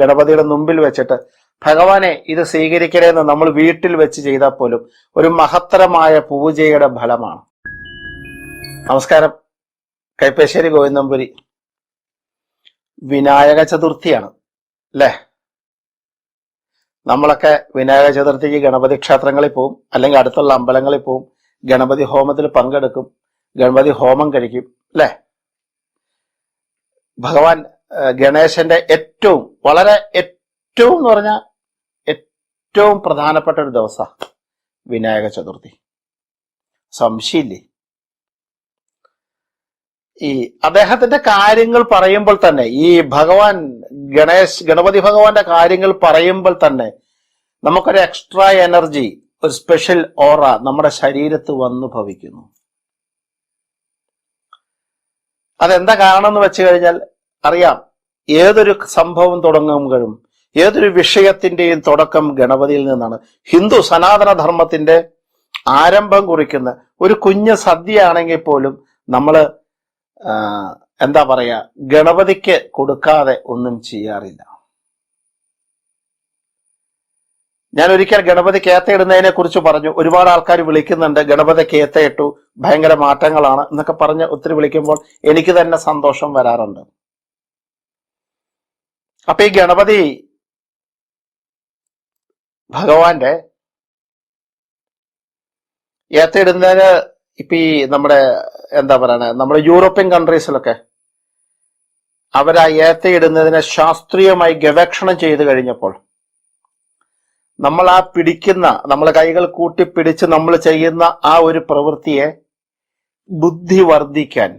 ഗണപതിയുടെ മുമ്പിൽ വെച്ചിട്ട് ഭഗവാനെ ഇത് സ്വീകരിക്കണേന്ന് നമ്മൾ വീട്ടിൽ വെച്ച് ചെയ്താൽ പോലും ഒരു മഹത്തരമായ പൂജയുടെ ഫലമാണ്. നമസ്കാരം. കൈപ്പശ്ശേരി ഗോവിന്ദമ്പുരി. വിനായക ചതുർത്ഥിയാണ് അല്ലേ? നമ്മളൊക്കെ വിനായക ചതുർത്ഥിക്ക് ഗണപതി ക്ഷേത്രങ്ങളിൽ പോവും അല്ലെങ്കിൽ അടുത്തുള്ള അമ്പലങ്ങളിൽ പോവും ഗണപതി ഹോമത്തിൽ പങ്കെടുക്കും ഗണപതി ഹോമം കഴിക്കും അല്ലേ? ഭഗവാൻ ഗണേശന്റെ ഏറ്റവും വളരെ ഏറ്റവും എന്ന് പറഞ്ഞ ഏറ്റവും പ്രധാനപ്പെട്ട ഒരു ദിവസമാണ് വിനായക ചതുർത്ഥി. സംശയമില്ലേ ഈ അദ്ദേഹത്തിന്റെ കാര്യങ്ങൾ പറയുമ്പോൾ തന്നെ ഈ ഭഗവാൻ ഗണേശ് ഗണപതി ഭഗവാന്റെ കാര്യങ്ങൾ പറയുമ്പോൾ തന്നെ നമുക്കൊരു എക്സ്ട്രാ എനർജി ഒരു സ്പെഷ്യൽ ഓറ നമ്മുടെ ശരീരത്ത് വന്നു ഭവിക്കുന്നു. അതെന്താ കാരണം എന്ന് വെച്ച് കഴിഞ്ഞാൽ അറിയാം. ഏതൊരു സംഭവം തുടങ്ങുമ്പോഴും ഏതൊരു വിഷയത്തിന്റെയും തുടക്കം ഗണപതിയിൽ നിന്നാണ്. ഹിന്ദു സനാതന ധർമ്മത്തിന്റെ ആരംഭം കുറിക്കുന്ന ഒരു കുഞ്ഞ് സദ്യയാണെങ്കിൽ പോലും നമ്മൾ എന്താ പറയാ ഗണപതിക്ക് കൊടുക്കാതെ ഒന്നും ചെയ്യാറില്ല. ഞാൻ ഒരിക്കൽ ഗണപതി കേത്തയിടുന്നതിനെ കുറിച്ച് പറഞ്ഞു. ഒരുപാട് ആൾക്കാർ വിളിക്കുന്നുണ്ട് ഗണപതി കേത്തയിട്ടു ഭയങ്കര മാറ്റങ്ങളാണ് എന്നൊക്കെ പറഞ്ഞ് ഒത്തിരി വിളിക്കുമ്പോൾ എനിക്ക് തന്നെ സന്തോഷം വരാറുണ്ട്. അപ്പൊ ഈ ഗണപതി ഭഗവാന്റെ ഏത്തയിടുന്നതിന് ഇപ്പൊ ഈ നമ്മുടെ എന്താ പറയണേ നമ്മുടെ യൂറോപ്യൻ കൺട്രീസിലൊക്കെ അവരാ ഏത്തയിടുന്നതിനെ ശാസ്ത്രീയമായി ഗവേഷണം ചെയ്തു കഴിഞ്ഞപ്പോൾ നമ്മൾ ആ പിടിക്കുന്ന നമ്മൾ കൈകൾ കൂട്ടി പിടിച്ച് നമ്മൾ ചെയ്യുന്ന ആ ഒരു പ്രവൃത്തിയെ ബുദ്ധി വർദ്ധിക്കാൻ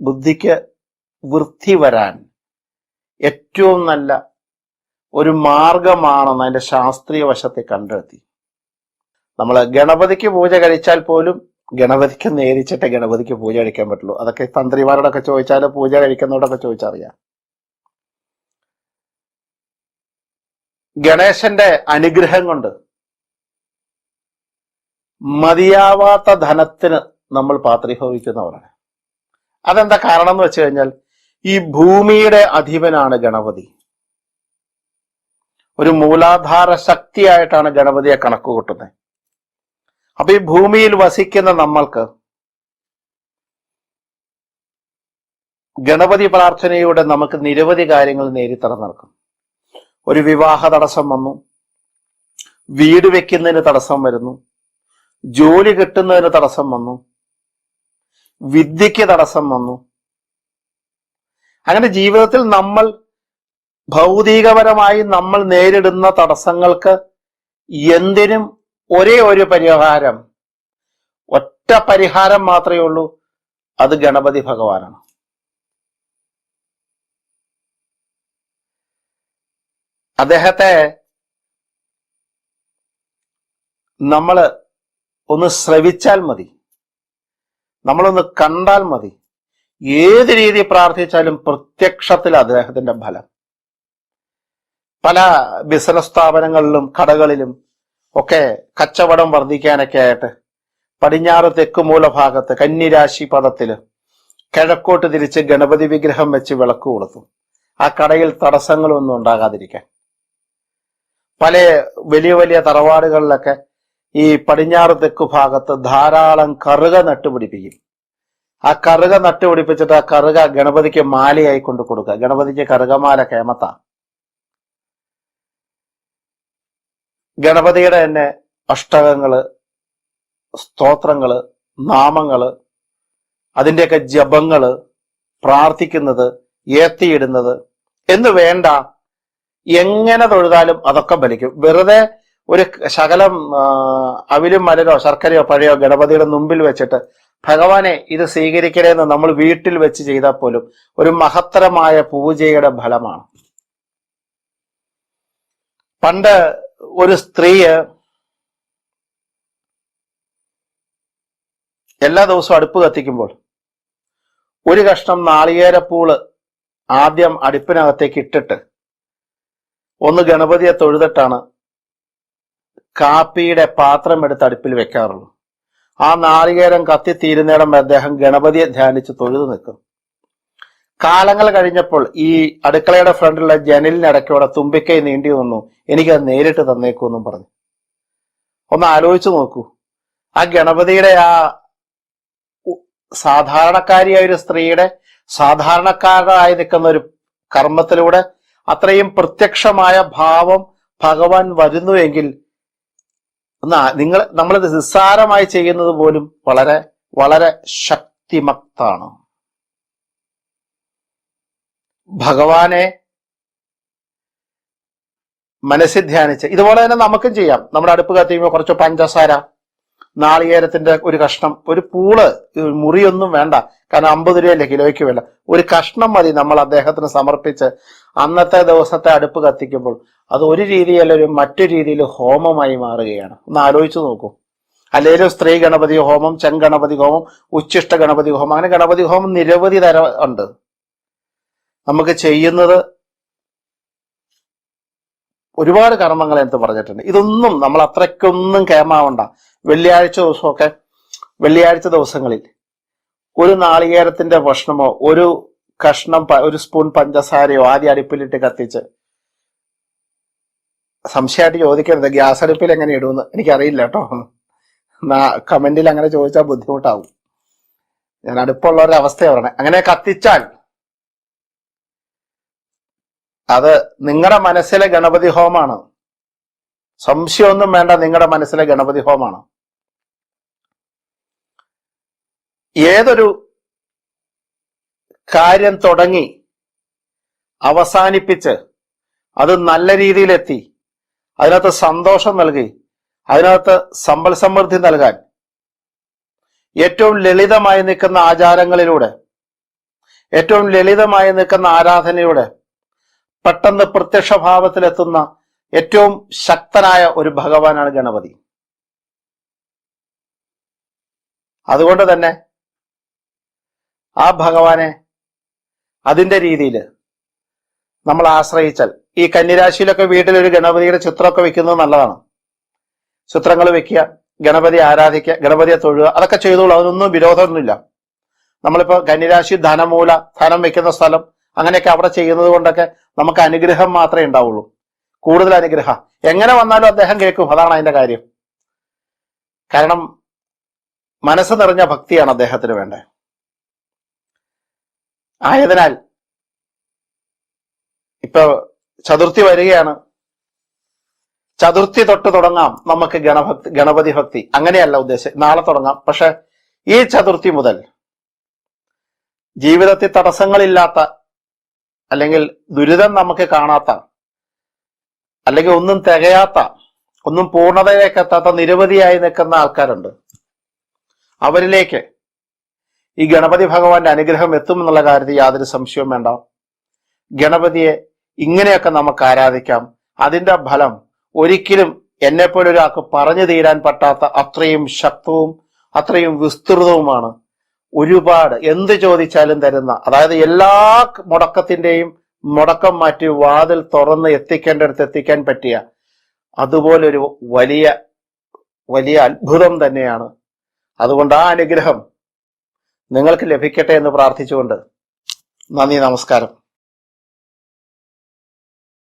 ബുദ്ധിക്ക് വൃത്തി വരാൻ ഏറ്റവും നല്ല ഒരു മാർഗമാണെന്ന് അതിന്റെ ശാസ്ത്രീയ വശത്തെ കണ്ടെത്തി. നമ്മൾ ഗണപതിക്ക് പൂജ കഴിച്ചാൽ പോലും ഗണപതിക്ക് നേരിച്ചിട്ട് ഗണപതിക്ക് പൂജ കഴിക്കാൻ പറ്റുള്ളൂ. അതൊക്കെ തന്ത്രിമാരോടൊക്കെ ചോദിച്ചാൽ പൂജ കഴിക്കുന്നവരോടൊക്കെ ചോദിച്ചറിയാം. ഗണേശന്റെ അനുഗ്രഹം കൊണ്ട് മതിയാവാത്ത ധനത്തിന് നമ്മൾ പാത്രീഭവിക്കുന്നവരാണ്. അതെന്താ കാരണം എന്ന് വെച്ച് കഴിഞ്ഞാൽ ഈ ഭൂമിയുടെ അധിപനാണ് ഗണപതി. ഒരു മൂലാധാര ശക്തിയായിട്ടാണ് ഗണപതിയെ കണക്ക് കൂട്ടുന്നത് അപ്പൊ ഈ ഭൂമിയിൽ വസിക്കുന്ന നമ്മൾക്ക് ഗണപതി പ്രാർത്ഥനയുടെ നമുക്ക് നിരവധി കാര്യങ്ങൾ നേരിത്തറ നടക്കും. ഒരു വിവാഹ തടസ്സം വന്നു. വീട് വെക്കുന്നതിന് തടസ്സം വരുന്നു. ജോലി കിട്ടുന്നതിന് തടസ്സം വന്നു. വിദ്യക്ക് തടസ്സം വന്നു. അങ്ങനെ ജീവിതത്തിൽ നമ്മൾ ഭൗതികപരമായി നമ്മൾ നേരിടുന്ന തടസ്സങ്ങൾക്ക് എന്തിനും ഒരേ ഒരു പരിഹാരം ഒറ്റ പരിഹാരം മാത്രമേ ഉള്ളൂ അത് ഗണപതി ഭഗവാനാണ്. അദ്ദേഹത്തെ നമ്മൾ ഒന്ന് ശ്രവിച്ചാൽ മതി. നമ്മളൊന്ന് കണ്ടാൽ മതി. ഏത് രീതി പ്രാർത്ഥിച്ചാലും പ്രത്യക്ഷത്തിൽ അദ്ദേഹത്തിന്റെ ഫലം. പല ബിസിനസ് സ്ഥാപനങ്ങളിലും കടകളിലും ഒക്കെ കച്ചവടം വർദ്ധിക്കാനൊക്കെ ആയിട്ട് പടിഞ്ഞാറ് തെക്ക് മൂലഭാഗത്ത് കന്നിരാശി പദത്തിൽ കിഴക്കോട്ട് തിരിച്ച് ഗണപതി വിഗ്രഹം വെച്ച് വിളക്ക് കൊളുത്തും. ആ കടയിൽ തടസ്സങ്ങളൊന്നും ഉണ്ടാകാതിരിക്കാൻ. പല വലിയ വലിയ തറവാടുകളിലൊക്കെ ഈ പടിഞ്ഞാറ് തെക്ക് ഭാഗത്ത് ധാരാളം കറുക നട്ടുപിടിപ്പിക്കും. ആ കറുക നട്ടുപിടിപ്പിച്ചിട്ട് ആ കറുക ഗണപതിക്ക് മാലയായി കൊണ്ട് കൊടുക്കുക. ഗണപതിക്ക് കറുകമാല കേമത്ത. ഗണപതിയുടെ തന്നെ അഷ്ടകങ്ങൾ സ്തോത്രങ്ങൾ നാമങ്ങൾ അതിന്റെയൊക്കെ ജപങ്ങൾ പ്രാർത്ഥിക്കുന്നത് ഏത്തിയിടുന്നത് എന്ന് വേണ്ട എങ്ങനെ തൊഴുതാലും അതൊക്കെ ബലിക്കും വെറുതെ ഒരു ശകലം അവിലും മലരോ ശർക്കരയോ പഴയോ ഗണപതിയുടെ മുമ്പിൽ വെച്ചിട്ട് ഭഗവാനെ ഇത് സ്വീകരിക്കരുതെന്ന് നമ്മൾ വീട്ടിൽ വെച്ച് ചെയ്താൽ പോലും ഒരു മഹത്തരമായ പൂജയുടെ ഫലമാണ്. പണ്ട് ഒരു സ്ത്രീയെ എല്ലാ ദിവസവും അടുപ്പ് കത്തിക്കുമ്പോൾ ഒരു കഷ്ണം നാളികേരപ്പൂൾ ആദ്യം അടുപ്പിനകത്തേക്ക് ഇട്ടിട്ട് ഒന്ന് ഗണപതിയെ തൊഴുതിട്ടാണ് കാപ്പിയുടെ പാത്രം എടുത്ത് അടുപ്പിൽ വെക്കാറുള്ളൂ. ആ നാളികേരം കത്തിത്തീരുന്നിടം അദ്ദേഹം ഗണപതിയെ ധ്യാനിച്ച് തൊഴുതു നിൽക്കും കാലങ്ങൾ കഴിഞ്ഞപ്പോൾ ഈ അടുക്കളയുടെ ഫ്രണ്ടിലുള്ള ജനലിനിടയ്ക്കൂടെ തുമ്പിക്കൈ നീണ്ടി വന്നു എനിക്കത് നേരിട്ട് തന്നേക്കൂ എന്നും പറഞ്ഞു. ഒന്ന് ആലോചിച്ചു നോക്കൂ. ആ ഗണപതിയുടെ ആ സാധാരണക്കാരിയായ ഒരു സ്ത്രീയുടെ സാധാരണക്കാരായി നിൽക്കുന്ന ഒരു കർമ്മത്തിലൂടെ അത്രയും പ്രത്യക്ഷമായ ഭാവം ഭഗവാൻ വരുന്നുവെങ്കിൽ നിങ്ങൾ നമ്മളിത് നിസ്സാരമായി ചെയ്യുന്നത് പോലും വളരെ വളരെ ശക്തിമക്താണ് ഭഗവാനെ മനസ്സിൽ ധ്യാനിച്ച് ഇതുപോലെ തന്നെ നമുക്കും ചെയ്യാം. നമ്മുടെ അടുപ്പ് കത്തിയുമ്പോൾ കുറച്ച് പഞ്ചസാര നാളികേരത്തിന്റെ ഒരു കഷ്ണം ഒരു പൂൾ മുറിയൊന്നും വേണ്ട. കാരണം അമ്പത് രൂപയല്ലേ കിലോയ്ക്ക് വേണ്ട ഒരു കഷ്ണം മതി നമ്മൾ അദ്ദേഹത്തിന് സമർപ്പിച്ച് അന്നത്തെ ദിവസത്തെ അടുപ്പ് കത്തിക്കുമ്പോൾ അത് ഒരു രീതിയല്ല ഒരു മറ്റു രീതിയിൽ ഹോമമായി മാറുകയാണ്. ഒന്ന് ആലോചിച്ചു നോക്കൂ. അല്ലെങ്കിൽ സ്ത്രീ ഗണപതി ഹോമം ചെങ്കണപതി ഹോമം ഉച്ഛിഷ്ട ഗണപതി ഹോമം അങ്ങനെ ഗണപതി ഹോമം നിരവധി തരം ഉണ്ട്. നമുക്ക് ചെയ്യുന്നത് ഒരുപാട് കർമ്മങ്ങൾ എന്ത് പറഞ്ഞിട്ടുണ്ട്. ഇതൊന്നും നമ്മൾ അത്രയ്ക്കൊന്നും കേമാവണ്ട വെള്ളിയാഴ്ച ദിവസമൊക്കെ വെള്ളിയാഴ്ച ദിവസങ്ങളിൽ ഒരു നാളികേരത്തിന്റെ ഭക്ഷണമോ ഒരു കഷ്ണം ഒരു സ്പൂൺ പഞ്ചസാരയോ ആദ്യം അടുപ്പിലിട്ട് കത്തിച്ച്. സംശയമായിട്ട് ചോദിക്കരുത്. ഗ്യാസ് അടുപ്പിൽ എങ്ങനെ ഇടുമെന്ന് എനിക്കറിയില്ല കേട്ടോ. കമന്റിൽ അങ്ങനെ ചോദിച്ചാൽ ബുദ്ധിമുട്ടാവും. ഞാൻ അടുപ്പുള്ള ഒരു അവസ്ഥയാണ് പറയണേ. അങ്ങനെ കത്തിച്ചാൽ അത് നിങ്ങളുടെ മനസ്സിലെ ഗണപതി ഹോമാണ്. സംശയമൊന്നും വേണ്ട നിങ്ങളുടെ മനസ്സിലെ ഗണപതി ഹോമാണ്. ഏതൊരു കാര്യം തുടങ്ങി. അവസാനിപ്പിച്ച് അത് നല്ല രീതിയിലെത്തി. അതിനകത്ത് സന്തോഷം നൽകി. അതിനകത്ത് സമ്പൽ സമൃദ്ധി നൽകാൻ. ഏറ്റവും ലളിതമായി നിൽക്കുന്ന ആചാരങ്ങളിലൂടെ ഏറ്റവും ലളിതമായി നിൽക്കുന്ന ആരാധനയിലൂടെ പെട്ടെന്ന് പ്രത്യക്ഷഭാവത്തിലെത്തുന്ന ഏറ്റവും ശക്തനായ ഒരു ഭഗവാനാണ് ഗണപതി. അതുകൊണ്ട് തന്നെ ആ ഭഗവാനെ അതിന്റെ രീതിയിൽ നമ്മൾ ആശ്രയിച്ചാൽ. ഈ കന്നിരാശിയിലൊക്കെ വീട്ടിൽ ഒരു ഗണപതിയുടെ ചിത്രമൊക്കെ വെക്കുന്നത് നല്ലതാണ്. ചിത്രങ്ങൾ വെക്കുക ഗണപതി ആരാധിക്കുക ഗണപതിയെ തൊഴുക അതൊക്കെ ചെയ്തോളൂ. അതിനൊന്നും വിരോധമൊന്നുമില്ല. നമ്മളിപ്പോൾ കന്നിരാശി ധനമൂല ധനം വെക്കുന്ന സ്ഥലം അങ്ങനെയൊക്കെ അവിടെ ചെയ്യുന്നത് കൊണ്ടൊക്കെ നമുക്ക് അനുഗ്രഹം മാത്രമേ ഉണ്ടാവുള്ളൂ. കൂടുതൽ അനുഗ്രഹം. എങ്ങനെ വന്നാലും അദ്ദേഹം കേൾക്കും. അതാണ് അതിന്റെ കാര്യം. കാരണം മനസ്സ് നിറഞ്ഞ ഭക്തിയാണ് അദ്ദേഹത്തിന് വേണ്ടത്. ആയതിനാൽ ഇപ്പൊ ചതുർത്ഥി വരികയാണ്. ചതുർത്ഥി തൊട്ട് തുടങ്ങാം നമുക്ക് ഗണഭക്തി ഗണപതി ഭക്തി. അങ്ങനെയല്ല ഉദ്ദേശം. നാളെ തുടങ്ങാം. പക്ഷെ ഈ ചതുർത്ഥി മുതൽ ജീവിതത്തിൽ തടസ്സങ്ങളില്ലാത്ത അല്ലെങ്കിൽ ദുരിതം നമുക്ക് കാണാത്ത അല്ലെങ്കിൽ ഒന്നും തികയാത്ത ഒന്നും പൂർണതയിലേക്ക് എത്താത്ത നിരവധിയായി നിൽക്കുന്ന ആൾക്കാരുണ്ട്. അവരിലേക്ക് ഈ ഗണപതി ഭഗവാന്റെ അനുഗ്രഹം എത്തും എന്നുള്ള കാര്യത്തിൽ യാതൊരു സംശയവും വേണ്ട. ഗണപതിയെ ഇങ്ങനെയൊക്കെ നമുക്ക് ആരാധിക്കാം. അതിന്റെ ഫലം ഒരിക്കലും എന്നെപ്പോലെ ഒരാൾക്ക് പറഞ്ഞു തീരാൻ പറ്റാത്ത അത്രയും ശക്തവും അത്രയും വിസ്തൃതവുമാണ്. ഒരുപാട് എന്ത് ചോദിച്ചാലും തരുന്ന അതായത് എല്ലാ മുടക്കത്തിന്റെയും മുടക്കം മാറ്റി വാതിൽ തുറന്ന് എത്തിക്കേണ്ടടുത്ത് എത്തിക്കാൻ പറ്റിയ അതുപോലൊരു വലിയ വലിയ അത്ഭുതം തന്നെയാണ്. അതുകൊണ്ട് ആ അനുഗ്രഹം നിങ്ങൾക്ക് ലഭിക്കട്ടെ എന്ന് പ്രാർത്ഥിച്ചുകൊണ്ട് നന്ദി നമസ്കാരം.